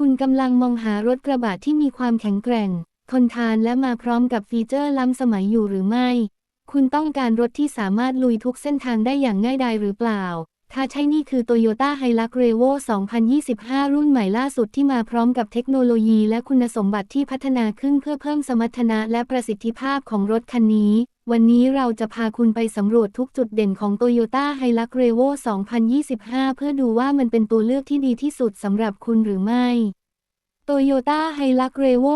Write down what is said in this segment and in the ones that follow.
คุณกำลังมองหารถกระบะที่มีความแข็งแกร่ง ทนทานและมาพร้อมกับฟีเจอร์ล้ำสมัยอยู่หรือไม่ คุณต้องการรถที่สามารถลุยทุกเส้นทางได้อย่างง่ายดายหรือเปล่า ถ้าใช่นี่คือ Toyota Hilux Revo 2025 รุ่นใหม่ล่าสุดที่มาพร้อมกับเทคโนโลยีและคุณสมบัติที่พัฒนาขึ้นเพื่อเพิ่มสมรรถนะและประสิทธิภาพของรถคันนี้ วันนี้เราจะพาคุณไปสำรวจทุกจุดเด่นของ Toyota Hilux Revo 2025 เพื่อดูว่ามันเป็นตัวเลือกที่ดีที่สุดสำหรับคุณหรือไม่ Toyota Hilux Revo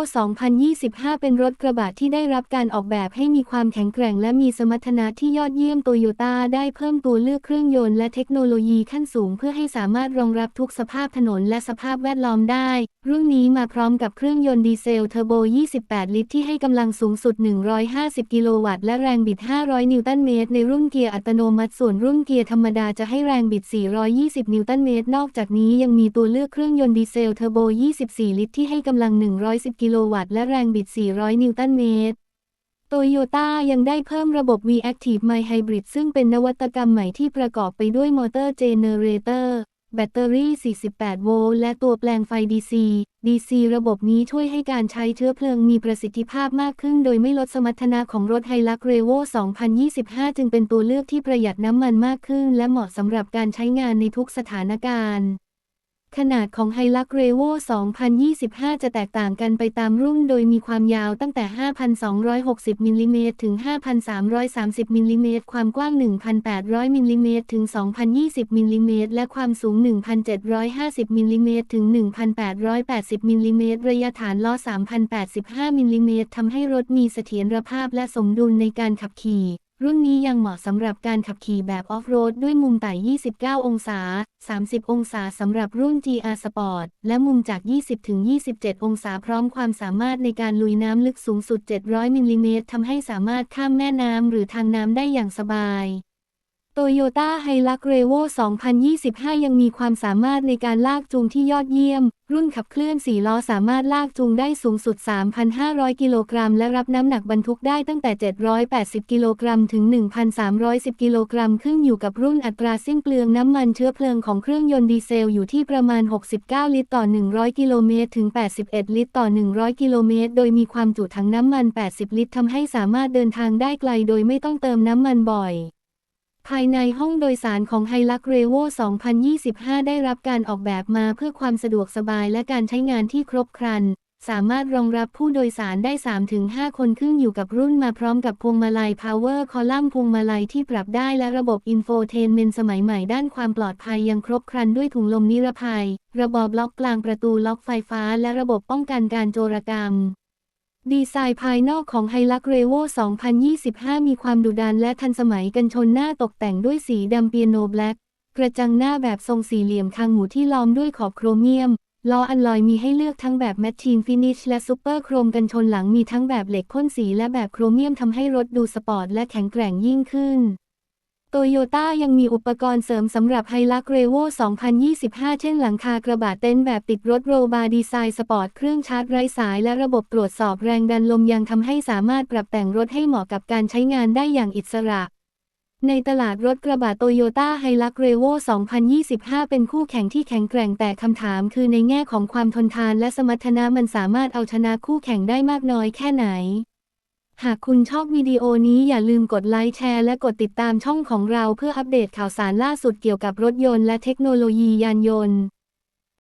2025 เป็นรถกระบะที่ได้รับการออกแบบให้มีความแข็งแกร่ง และมีสมรรถนะที่ยอดเยี่ยม Toyota ได้เพิ่มตัวเลือกเครื่องยนต์และเทคโนโลยีขั้นสูง เพื่อให้สามารถรองรับทุกสภาพถนนและสภาพแวดล้อมได้ รุ่นนี้มาพร้อมกับเครื่องยนต์ดีเซลเทอร์โบ 28 ลิตร ที่ให้กำลังสูงสุด 150 กิโลวัตต์ และแรงบิด 500 นิวตันเมตร ในรุ่นเกียร์อัตโนมัติ ส่วนรุ่นเกียร์ธรรมดาจะให้แรงบิด 420 นิวตันเมตร นอกจากนี้ยังมีตัวเลือกเครื่องยนต์ดีเซลเทอร์โบ 24ลิตรที่ให้กำลัง 110 กิโลวัตต์และแรงบิด 400 นิวตันเมตร โตโยต้ายังได้เพิ่มระบบ V-Active My Hybrid ซึ่งเป็นนวัตกรรมใหม่ที่ประกอบไปด้วยมอเตอร์เจเนเรเตอร์แบตเตอรี่ 48 โวลต์ และตัวแปลงไฟ DC DC ระบบนี้ช่วยให้การใช้เชื้อเพลิงมีประสิทธิภาพมากขึ้น โดยไม่ลดสมรรถนะของรถไฮลักเรโว2025 จึงเป็นตัวเลือกที่ประหยัดน้ำมันมากขึ้น และเหมาะสำหรับการใช้งานในทุกสถานการณ์ ขนาดของไฮลักเรโว2025 จะแตกต่างกันไปตามรุ่นโดยมีความยาวตั้งแต่ 5,260 มิลลิเมตรถึง 5,330 มิลลิเมตร ความกว้าง 1,800 มิลลิเมตรถึง 2,020 มิลลิเมตร และความสูง 1,750 มิลลิเมตรถึง 1,880 มิลลิเมตร ระยะฐานล้อ 3,085 มิลลิเมตรทำให้รถมีเสถียรภาพและสมดุลในการขับขี่ รุ่นนี้ยังเหมาะสำหรับการขับขี่แบบออฟโรดด้วยมุมไต่ 29 องศา 30 องศาสำหรับรุ่น GR Sport และมุมจาก 20-27 องศาพร้อมความสามารถในการลุยน้ำลึกสูงสุด 700 มิลลิเมตรทำให้สามารถข้ามแม่น้ำหรือทางน้ำได้อย่างสบาย โตโยต้าไฮลักเรโว2025 ยังมีความสามารถในการลากจูงที่ยอดเยี่ยม รุ่นขับเคลื่อน 4 ล้อสามารถลากจูงได้สูงสุด 3,500 กิโลกรัม และรับน้ำหนักบรรทุกได้ตั้งแต่ 780 กิโลกรัม ถึง 1,310 กิโลกรัม ขึ้นอยู่กับรุ่นอัตราสิ้นเปลืองน้ำมันเชื้อเพลิงของเครื่องยนต์ดีเซลอยู่ที่ประมาณ 69 ลิตรต่อ 100 กิโลเมตร ถึง 81 ลิตรต่อ 100 กิโลเมตร โดยมีความจุถังน้ำมัน 80 ลิตรทำให้สามารถเดินทางได้ไกล โดยไม่ต้องเติมน้ำมันบ่อย ภายในห้องโดยสารของไฮลักเรโว2025 ได้รับการออกแบบมาเพื่อความสะดวกสบายและการใช้งานที่ครบครัน สามารถรองรับผู้โดยสารได้ 3-5 คนขึ้นอยู่กับรุ่นมาพร้อมกับพวงมาลัย Power Column พวงมาลัยที่ปรับได้และระบบอินโฟเทนเมนสมัยใหม่ด้านความปลอดภัยยังครบครันด้วยถุงลมนิรภัย ระบบล็อกกลางประตูล็อกไฟฟ้า และระบบป้องกันการโจรกรรม ดีไซน์ภายนอกของไฮลักเรโว2025 มีความดุดันและทันสมัยกันชนหน้าตกแต่งด้วยสีดำเปียโนแบล็กกระจังหน้าแบบทรงสี่เหลี่ยมคางหมูที่ล้อมด้วยขอบโครเมียม ล้ออัลลอยมีให้เลือกทั้งแบบแมทชีนฟินิชและซูเปอร์โครมกันชนหลังมีทั้งแบบเหล็กพ่นสีและแบบโครเมียมทำให้รถดูสปอร์ตและแข็งแกร่งยิ่งขึ้น โตโยต้ายังมีอุปกรณ์เสริมสำหรับไฮลักเรโว2025 เช่นหลังคากระบะเต็นท์แบบติดรถโรบาร์ดีไซน์สปอร์ต เครื่องชาร์จไร้สายและระบบตรวจสอบแรงดันลมยังทำให้สามารถปรับแต่งรถให้เหมาะกับการใช้งานได้อย่างอิสระ ในตลาดรถกระบะโตโยต้าไฮลักเรโว2025 เป็นคู่แข่งที่แข็งแกร่งแต่คำถามคือในแง่ของความทนทานและสมรรถนะมันสามารถเอาชนะคู่แข่งได้มากน้อยแค่ไหน หากคุณชอบวิดีโอนี้อย่าลืมกดไลค์แชร์และกดติดตามช่องของเราเพื่ออัปเดตข่าวสารล่าสุดเกี่ยวกับรถยนต์และเทคโนโลยียานยนต์